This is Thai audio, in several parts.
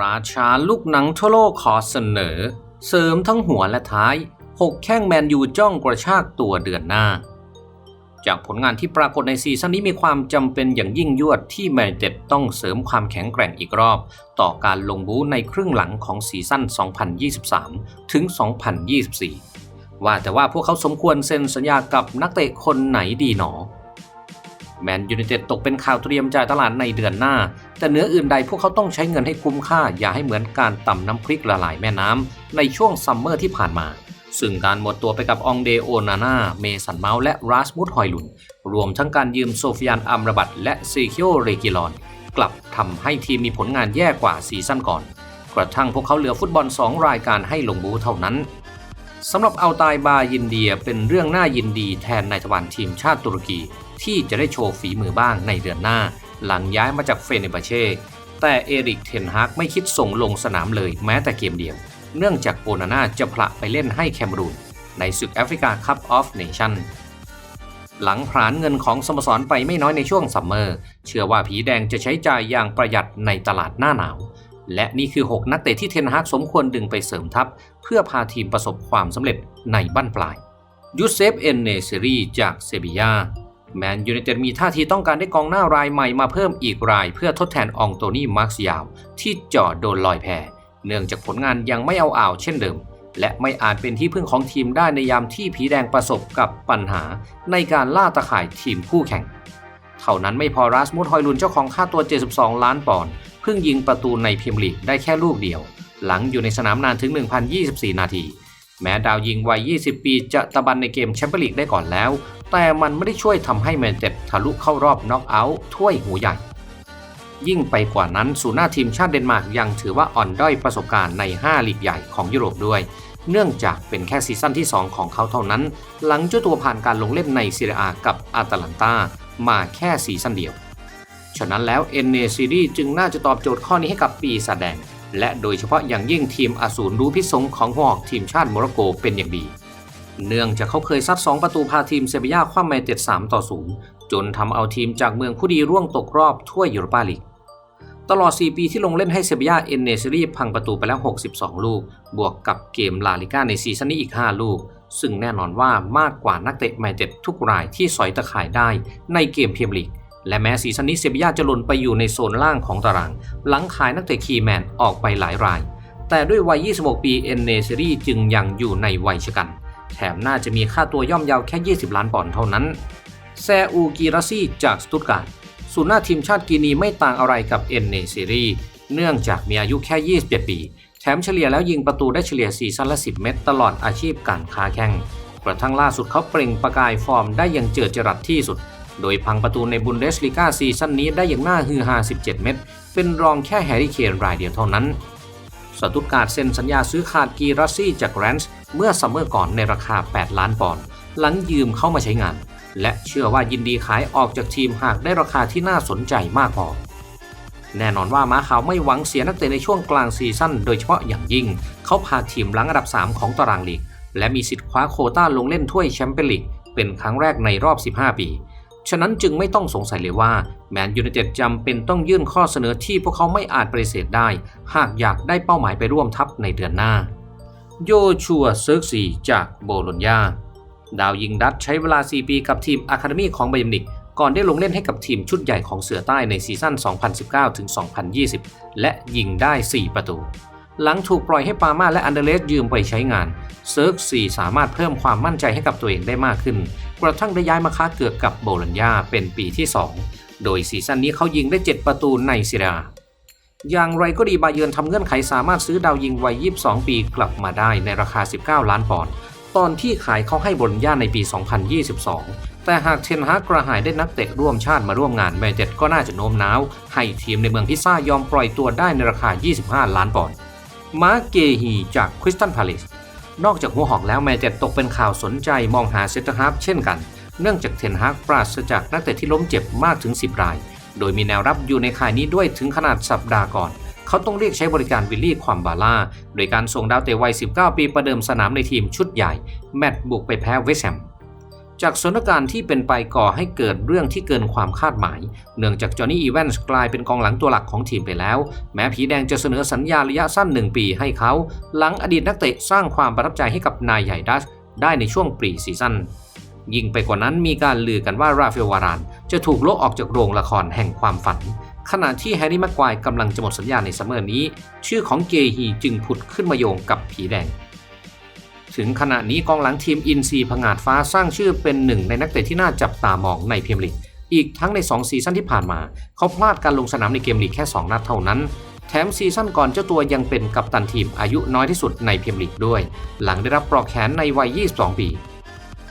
ราชาลูกหนังทั่วโลกขอเสนอ เสริมทั้งหัวและท้าย6แข้งแมนยูจ้องกระชากตัวเดือนหน้า จากผลงานที่ปรากฏในซีซั่นนี้มีความจำเป็นอย่างยิ่งยวดที่แมนเต็ดต้องเสริมความแข็งแกร่งอีกรอบ ต่อการลงบูในครึ่งหลังของซีซั่น 2023 ถึง 2024 ว่าแต่ว่าพวกเขาสมควรเซ็นสัญญากับนักเตะคนไหนดีหนอ แมนยูไนเต็ดตกเป็นข่าวเตรียมจ่ายตลาดในเดือนหน้า แต่เนื้ออื่นใดพวกเขาต้องใช้เงินให้คุ้มค่า อย่าให้เหมือนการต่ำน้ำพริกละลายแม่น้ำในช่วงซัมเมอร์ที่ผ่านมา ซึ่งการหมดตัวไปกับองเดโอนาน่าเมสันเมาส์และราสมุดฮอยลุน รวมทั้งการยืมโซฟิยานอัมรบัตและซีเคิโอเรกิลอน กลับทำให้ทีมมีผลงานแย่กว่าซีซั่นก่อน กระทั่งพวกเขาเหลือฟุตบอล 2 รายการให้ลงบูเท่านั้นสำหรับเอาตายบายินเดียเป็นเรื่องน่ายินดีแทนนายทวารทีมชาติตุรกี ที่จะได้โชว์ฝีมือบ้างในเดือนหน้า หลังย้ายมาจากเฟเนบาเช่แต่เอริกเทนฮากไม่คิดส่งลงสนามเลยแม้แต่เกมเดียว เนื่องจากโอนาน่าจะผละไปเล่นให้แคมรูนในศึกแอฟริกาคัพออฟเนชั่นหลังผลานเงินของสโมสรไปไม่น้อยในช่วงซัมเมอร์ เชื่อว่าผีแดงจะใช้จ่ายอย่างประหยัดในตลาดหน้าหนาว และนี่คือ 6 นักเตะที่เทนฮากสมควรดึงไปเสริมทัพ เพื่อพาทีมประสบความสำเร็จในบั้นปลาย ยูเซฟเอนเนเซรีจากเซบียา แมนยูไนเต็ดมีท่าทีต้องการได้กองหน้ารายใหม่มาเพิ่มอีกราย เพื่อทดแทนองโตนี่มาร์คซิยาว ที่เจาะโดนลอยแพเนื่องจากผลงานยังไม่เอาอ่าวเช่นเดิม และไม่อาจเป็นที่พึ่งของทีมได้ในยามที่ผีแดงประสบกับปัญหา ในการล่าตะข่ายทีมคู่แข่ง เท่านั้นไม่พอรัสมุดฮอยลุนเจ้าของค่าตัว 72 ล้านปอนด์เพิ่งยิงประตูในพรีเมียร์ลีกได้แค่ลูกเดียว หลังอยู่ในสนามนานถึง 1,024 นาที แม้ดาวยิงวัย 20 ปีจะตะบันในเกมแชมเปี้ยนลีกได้ก่อนแล้ว แต่มันไม่ได้ช่วยทำให้แมนเต็ดทะลุเข้ารอบน็อกเอาท์ถ้วยหูใหญ่ ยิ่งไปกว่านั้นสูหน้าทีมชาติเดนมาร์กยังถือว่าอ่อนด้อยประสบการณ์ใน 5 ลีกใหญ่ของยุโรปด้วย เนื่องจากเป็นแค่ซีซั่นที่ 2 ของเขาเท่านั้น หลังเจ้าตัวผ่านการลงเล่นในซีเรียอากับอาตาลันตามาแค่ซีซั่นเดียว ฉะนั้นแล้วเอนเนซีรีจึงน่าจะตอบโจทย์ข้อนี้ให้กับปีศาจแดงและโดยเฉพาะอย่างยิ่งทีมอสูรรู้พิษสงของหอกทีมชาติโมร็อกโกเป็นอย่างดี เนื่องจากเขาเคยซัด 2 ประตูพาทีมเซบีย่าคว้าแมนเต็ด3ต่อ0จนทำเอาทีมจากเมืองผู้ดีร่วงตกรอบถ้วยยูโรปาลีกตลอด 4 ปีที่ลงเล่นให้เซบีย่าเอนเนซรีพังประตูไปแล้ว 62 ลูก บวกกับเกมลาลิก้าในซีซั่นนี้อีก 5 ลูก ซึ่งแน่นอนว่ามากกว่านักเตะแมนเต็ดทุกรายที่สอยตะข่ายได้ในเกมเมียร์ลีก และแม้ซีซั่นนี้เซบีย่าจะหล่นไปอยู่ในโซนล่างของตาราง หลังขายนักเตะคีแมนออกไปหลายราย แต่ด้วยวัย 26 ปีเอนเนเซรีจึงยังอยู่ในวัยชะกัน แถมน่าจะมีค่าตัวย่อมเยาวแค่ 20 ล้านปอนด์เท่านั้น แซอูกีราซีจากสตุตการ์ดศูนย์หน้าทีมชาติกีนีไม่ต่างอะไรกับเอนเนเซรีเนื่องจากมีอายุแค่ 27 ปี แถมเฉลี่ยแล้วยิงประตูได้เฉลี่ยซีซั่นละ 10 เม็ดตลอดอาชีพการค้าแข่งกระทั่งล่าสุดเขาเปล่งประกายฟอร์มได้อย่างเจิดจรัสที่สุด โดยพังประตูในบุนเดสลีกาซีซั่นนี้ได้อย่างน่าฮือฮา 17 เม็ดเป็นรองแค่แฮร์รี่เคนรายเดียวเท่านั้น สตุตการ์ดเซ็นสัญญาซื้อขาดกีรัสซี่จากแรนส์เมื่อซัมเมอร์ก่อนในราคา 8 ล้านปอนด์หลังยืมเข้ามาใช้งาน และเชื่อว่ายินดีขายออกจากทีมหากได้ราคาที่น่าสนใจมากพอแน่นอนว่าม้าขาวไม่หวังเสียนักเตะในช่วงกลางซีซั่นโดยเฉพาะอย่างยิ่ง เขาพาทีมหลังอันดับ 3 ของตารางลีก และมีสิทธิ์คว้าโคต้าลงเล่นถ้วยแชมเปี้ยนลีกเป็นครั้งแรกในรอบ 15 ปี ฉะนั้นจึงไม่ต้องสงสัยเลยว่าแมนยูไนเต็ดจำเป็นต้องยื่นข้อเสนอที่พวกเขาไม่อาจปฏิเสธได้ หากอยากได้เป้าหมายไปร่วมทัพในเดือนหน้า โยชัวเซิร์กซีจากโบโลญญาดาวยิงดัตใช้เวลา 4 ปีกับทีมอะคาเดมีของไบย์มิวนิกก่อนได้ลงเล่นให้กับทีมชุดใหญ่ของเสือใต้ในซีซั่น 2019-2020 และยิงได้ 4 ประตู หลังถูกปล่อยให้ปามาและอันเดเลสยืมไปใช้งาน เซิร์กซีสามารถเพิ่มความมั่นใจให้กับตัวเองได้มากขึ้น กระทั่งได้ย้ายมาค้าเกือกกับโบโลญญาเป็นปีที่ 2 โดยซีซั่นนี้เขายิงได้ 7 ประตูในซีรียอย่างไรก็ดีบาเยิร์นทำเงื่อนไขสามารถซื้อดาวยิงวัย 22 ปีกลับมาได้ในราคา 19 ล้านปอนด์ตอนที่ขายเขาให้บนยาในปี 2022 แต่หากเทนฮากกระหายได้นักเตะร่วมชาติมาร่วมงานแมนเจ็ดก็น่าจะโน้มน้าว ให้ทีมในเมืองพิซซ่ายอมปล่อยตัวได้ในราคา 25 ล้านปอนด์ มาร์เกฮีจากคริสตันพาเลสนอกจากหัวหอกแล้วแมนเจ็ดตกเป็นข่าวสนใจมองหาเซนเตอร์ฮาร์ฟเช่นกัน เนื่องจากเทนฮากปราศจากนักเตะที่ล้มเจ็บมากถึง 10 ราย โดยมีแนวรับอยู่ในข่ายนี้ด้วยถึงขนาดสัปดาห์ก่อน เขาต้องเรียกใช้บริการวิลลี่ความบาล่า โดยการส่งดาวเตะวัย 19 ปีประเดิมสนามในทีมชุดใหญ่ แมตช์บุกไปแพ้เวสแฮม จากสถานการณ์ที่เป็นไปก่อให้เกิดเรื่องที่เกินความคาดหมาย เนื่องจากจอห์นนี่อีแวนส์กลายเป็นกองหลังตัวหลักของทีมไปแล้ว แม้ผีแดงจะเสนอสัญญาระยะสั้น 1 ปีให้เขา หลังอดีตนักเตะสร้างความประทับใจให้กับนายใหญ่ดัชได้ในช่วงปรีซีซั่นยิ่งไปกว่านั้นมีการลือกันว่าราฟาเอลวาราน จะถูกโลกออกจากโรงละครแห่งความฝัน ขณะที่แฮร์รี่แม็กควายกำลังจะหมดสัญญาในซัมเมอร์นี้ ชื่อของเกฮีจึงผุดขึ้นมาโยงกับผีแดง ถึงขณะนี้กองหลังทีมอินซีผงาดฟ้าสร้างชื่อเป็นหนึ่งในนักเตะที่น่าจับตามองในพรีเมียร์ลีก อีกทั้งใน 2 ซีซั่นที่ผ่านมา เขาพลาดการลงสนามในเกมลีกแค่ 2 นัดเท่านั้น แถมซีซั่นก่อนเจ้าตัวยังเป็นกัปตันทีมอายุน้อยที่สุดในพรีเมียร์ลีกด้วย หลังได้รับปลอกแขนในวัย 22 ปี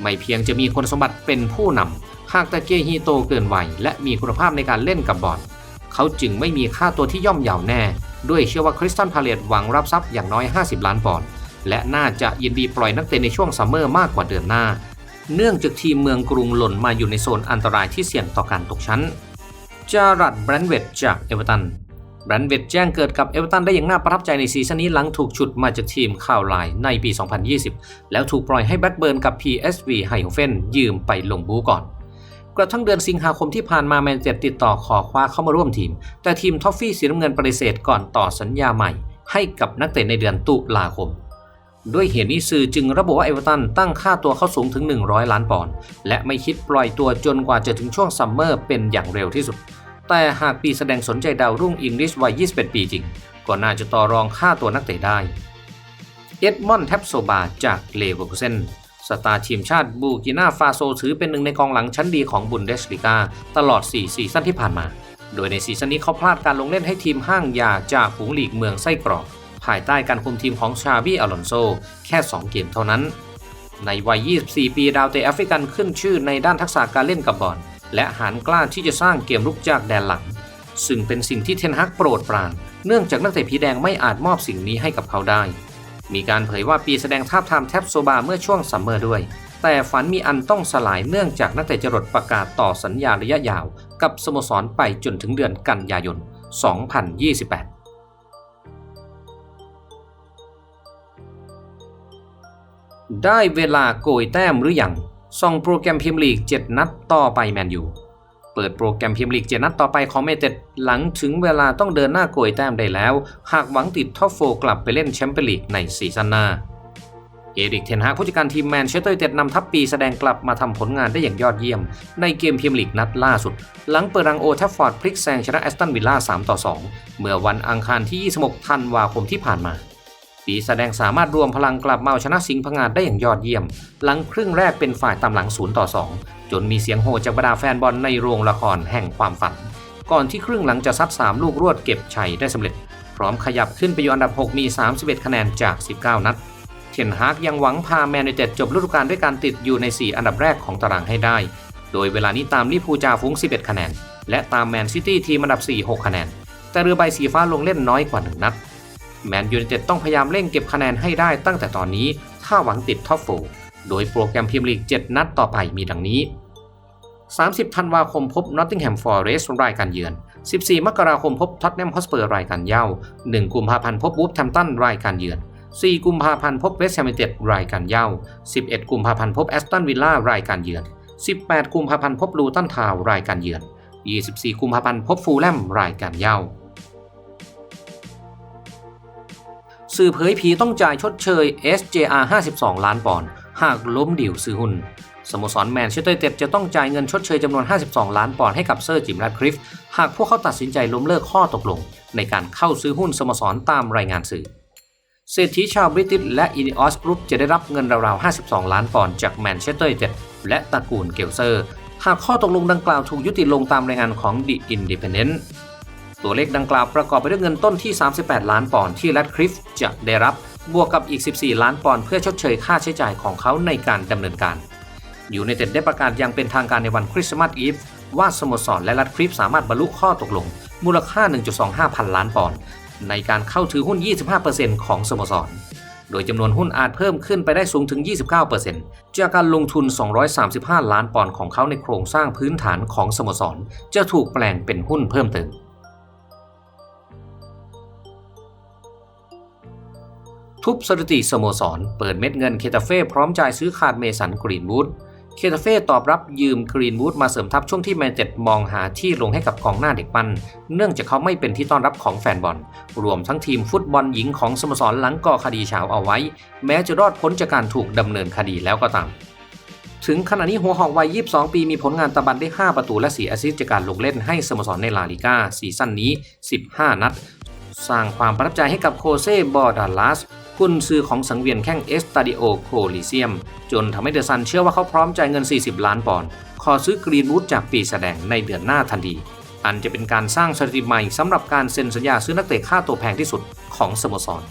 ไม่เพียงจะมีคุณสมบัติเป็นผู้นำหากแต่เกฮีโตเกินวัยและมีคุณภาพในการเล่นกับบอลเขาจึงไม่มีค่าตัวที่ย่อมเยาวแน่ ด้วยเชื่อว่าคริสตันพาเลตหวังรับทรัพย์อย่างน้อย 50 ล้านปอนด์ และน่าจะยินดีปล่อยนักเตะในช่วงซัมเมอร์มากกว่าเดือนหน้า เนื่องจากทีมเมืองกรุงหล่นมาอยู่ในโซนอันตรายที่เสี่ยงต่อการตกชั้น จารัดแบรนเวตจากเอเวอร์ตัน แบรนเวตแจ้งเกิดกับเอเวอร์ตันได้อย่างน่าประทับใจในซีซั่นนี้หลังถูกฉุดมาจากทีมข่าวไลน์ในปี 2020 แล้วถูกปล่อยให้แบ็กเบิร์นกับ PSV ไฮโฮเฟนยืมไปลงบูก่อนกระทั่งเดือนสิงหาคมที่ผ่านมาแมนเชสเตอร์ติดต่อขอคว้าเข้ามาร่วมทีม แต่ทีมทอฟฟี่สีน้ำเงินปฏิเสธก่อนต่อสัญญาใหม่ ให้กับนักเตะในเดือนตุลาคม ด้วยเหตุนี้สื่อจึงระบุว่าเอเวอร์ตันตั้งค่าตัวเขาสูงถึง 100 ล้านปอนด์และไม่คิดปล่อยตัวจนกว่าจะถึงช่วงซัมเมอร์เป็นอย่างเร็วที่สุด แต่หากปีแสดงสนใจดาวรุ่งอิงลิชวัย 21 ปีจริง ก็น่าจะต่อรองค่าตัวนักเตะได้ เอ็ดมอนด์แทปโซบาจากเลเวอร์คูเซนสตาร์ทีมชาติบูกินาฟาโซถือเป็นหนึ่งในกองหลังชั้นดีของบุนเดสลิกาตลอด 4 ซีซั่นที่ผ่านมา โดยในซีซั่นนี้เขาพลาดการลงเล่นให้ทีมห้างยาจากฝูงหลีกเมืองไส้กรอก ภายใต้การคุมทีมของชาบี้อลอนโซแค่ 2 เกมเท่านั้น ในวัย 24 ปีดาวเตะแอฟริกันขึ้นชื่อในด้านทักษะการเล่นกับบอลและหารกล้าที่จะสร้างเกมรุกจากแดนหลัง ซึ่งเป็นสิ่งที่เทนฮักโปรดปราน เนื่องจากนักเตะผีแดงไม่อาจมอบสิ่งนี้ให้กับเขาได้ มีการเผยว่าปีแสดงท่าทามแท็บโซบาเมื่อช่วงซัมเมอร์ด้วย แต่ฝันมีอันต้องสลายเนื่องจากนักเตะจรดประกาศต่อสัญญาระยะยาว กับสโมสรไปจนถึงเดือนกันยายน 2028 ได้เวลาโกยแต้มหรือยังส่องโปรแกรมพรีเมียร์ลีก 7 นัดต่อไปแมนยู เปิดโปรแกรมพรีเมียร์ลีก 7 นัดต่อไปของเมเต็ดหลังถึงเวลาต้องเดินหน้าโกยแต้มได้แล้ว หากหวังติดท็อปโฟกลับไปเล่นแชมเปี้ยนลีกในซีซั่นหน้า เอริกเทนฮากผู้จัดการทีมแมนเชสเตอร์ยูไนเต็ดนำทัพปีแสดงกลับมาทำผลงานได้อย่างยอดเยี่ยม ในเกมพรีเมียร์ลีกนัดล่าสุด หลังเปิดรังโอทัฟฟอร์ดพลิกแซงชนะแอสตันวิลล่า3ต่อ2 เมื่อวันอังคารที่ 26 ธันวาคมที่ผ่านมา ปีแสดงสามารถรวมพลังกลับมาเอาชนะสิงห์พงาดได้อย่างยอดเยี่ยม หลังครึ่งแรกเป็นฝ่ายตามหลัง0ต่อ2 จนมีเสียงโห่จากบรรดาแฟนบอลในโรงละครแห่งความฝัน ก่อนที่ครึ่งหลังจะซัด 3 ลูกรวดเก็บชัยได้สำเร็จ พร้อมขยับขึ้นไปอยู่อันดับ 6 มี 31 คะแนนจาก 19 นัดเทนฮากยังหวังพาแมนยูเต็ดจบฤดูกาลด้วยการติดอยู่ใน 4 อันดับแรกของตารางให้ได้ โดยเวลานี้ตามลิพูจาฟุ้ง 11 คะแนน และตามแมนซิตี้ทีมอันดับ 4 6 คะแนน แต่เรือใบสีฟ้าลงเล่นน้อยกว่า 1 นัด แมนยูไนเต็ดต้องพยายามเร่งเก็บคะแนนให้ได้ตั้งแต่ตอนนี้ถ้าหวังติดท็อปโฟร์โดยโปรแกรมพรีเมียร์ลีก 7 นัดต่อไปมีดังนี้ 30 ธันวาคมพบ Nottingham Forest รายการเยือน 14 มกราคมพบ Tottenham Hotspur รายการเย้า 1 กุมภาพันธ์พบ Wolverhampton รายการเยือน 4 กุมภาพันธ์พบ West Ham United รายการเย้า 11 กุมภาพันธ์พบ Aston Villa รายการเยือน 18 กุมภาพันธ์พบ Luton Town รายการเยือน 24 กุมภาพันธ์พบ Fulham รายการเย้า สื่อเผยผีต้องจ่ายชดเชย SJR 52 ล้านปอนด์หากล้มดิวซื้อหุ้นสโมสรแมนเชสเตอร์ยูไนเต็ดจะต้องจ่ายเงินชดเชยจำนวน 52 ล้านปอนด์ให้กับเซอร์จิมแรดคลิฟหากพวกเขาตัดสินใจล้มเลิกข้อตกลง ในการเข้าซื้อหุ้นสโมสรตามรายงานสื่อ เศรษฐีชาวบริติชและอินิออสกรุ๊ปจะได้รับเงินราวๆ 52 ล้านปอนด์จากแมนเชสเตอร์ยูไนเต็ดและตระกูลเกลเซอร์ หากข้อตกลงดังกล่าวถูกยุติลงตามรายงานของ The Independent ตัวเลขดังกล่าวประกอบไปด้วยเงินต้นที่ 38 ล้านปอนด์ที่แรดคลิฟจะได้รับบวกกับอีก 14 ล้านปอนด์เพื่อชดเชยค่าใช้จ่ายของเขาในการดำเนินการยูไนเต็ดได้ประกาศอย่างเป็นทางการในวันคริสต์มาสอีฟว่าสโมสรและแรดคลิฟสามารถบรรลุข้อตกลง มูลค่า 1.25 พันล้านปอนด์ในการเข้าถือหุ้น 25%ของสโมสร โดยจำนวนหุ้นอาจเพิ่มขึ้นไปได้สูงถึง 29%จากการลงทุน 235 ล้านปอนด์ของเขาในโครงสร้างพื้นฐานของสโมสร จะถูกแปลงเป็นหุ้นเพิ่มเติม ทุบสถิติสโมสร เปิดเม็ดเงินเคตาเฟ่พร้อมจ่ายซื้อขาดเมสันกรีนวูดเคตาเฟ่ตอบรับยืมกรีนวูดมาเสริมทัพช่วงที่แมนเต็ดมองหาที่ลงให้กับกองหน้าเด็กปั้นเนื่องจากเขาไม่เป็นที่ต้อนรับของแฟนบอล รวมทั้งทีมฟุตบอลหญิงของสโมสรหลังก่อคดีเฉาเอาไว้ แม้จะรอดพ้นจากการถูกดำเนินคดีแล้วก็ตาม ถึงขณะนี้หัวหอกวัย 22 ปีมีผลงานตะบันได้ 5 ประตูและ4แอสซิสต์จากการลงเล่นให้สโมสรในลาลิก้าซีซั่นนี้ 15 นัด สร้างความประทับใจให้กับโคเซ่บอร์ดาลัส กุนซือของสังเวียนแข้งเอสตาดิโอโคลิเซียม จนทำให้เดอะซันเชื่อว่าเขาพร้อมจ่ายเงิน 40 ล้านปอนด์ขอซื้อกรีนวูดจากปีแสดงในเดือนหน้าทันที อันจะเป็นการสร้างสถิติใหม่สำหรับการเซ็นสัญญาซื้อนักเตะค่าตัวแพงที่สุดของสโมสร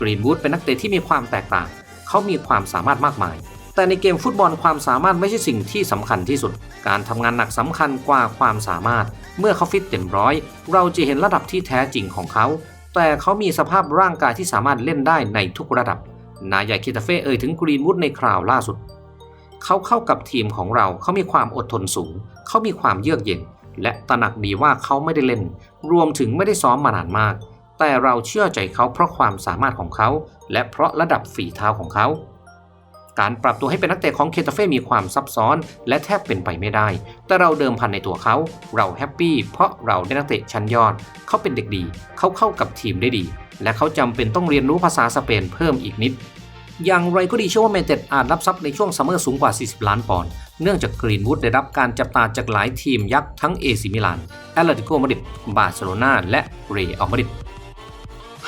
กรีนวูดเป็นนักเตะที่มีความแตกต่าง เขามีความสามารถมากมาย แต่ในเกมฟุตบอลความสามารถไม่ใช่สิ่งที่สำคัญที่สุด การทำงานหนักสำคัญกว่าความสามารถ เมื่อเขาฟิตเต็มร้อย เราจะเห็นระดับที่แท้จริงของเขา แต่เขามีสภาพร่างกายที่สามารถเล่นได้ในทุกระดับ นายใหญ่คิตาเฟ่เอ่ยถึงกรีนวูดในคราวล่าสุด เขาเข้ากับทีมของเรา เขามีความอดทนสูง เขามีความเยือกเย็น และตระหนักดีว่าเขาไม่ได้เล่น รวมถึงไม่ได้ซ้อมมานานมาก แต่เราเชื่อใจเขาเพราะความสามารถของเขา และเพราะระดับฝีเท้าของเขา การปรับตัวให้เป็นนักเตะของเคตาเฟ่มีความซับซ้อน และแทบเป็นไปไม่ได้ แต่เราเดิมพันในตัวเขา เราแฮปปี้เพราะเราได้นักเตะชั้นยอด เขาเป็นเด็กดี เขาเข้ากับทีมได้ดี และเขาจำเป็นต้องเรียนรู้ภาษาสเปนเพิ่มอีกนิด อย่างไรก็ดีเชื่อว่าแมนเต็ดอาจรับทรัพย์ในช่วงซัมเมอร์สูงกว่า 40 ล้านปอนด์เนื่องจากกรีนวูดได้รับการจับตาจากหลายทีมยักษ์ทั้งเอซิมิลานแอตเลติโกมาดริดบาร์เซโลนาและเรอัลมาดริด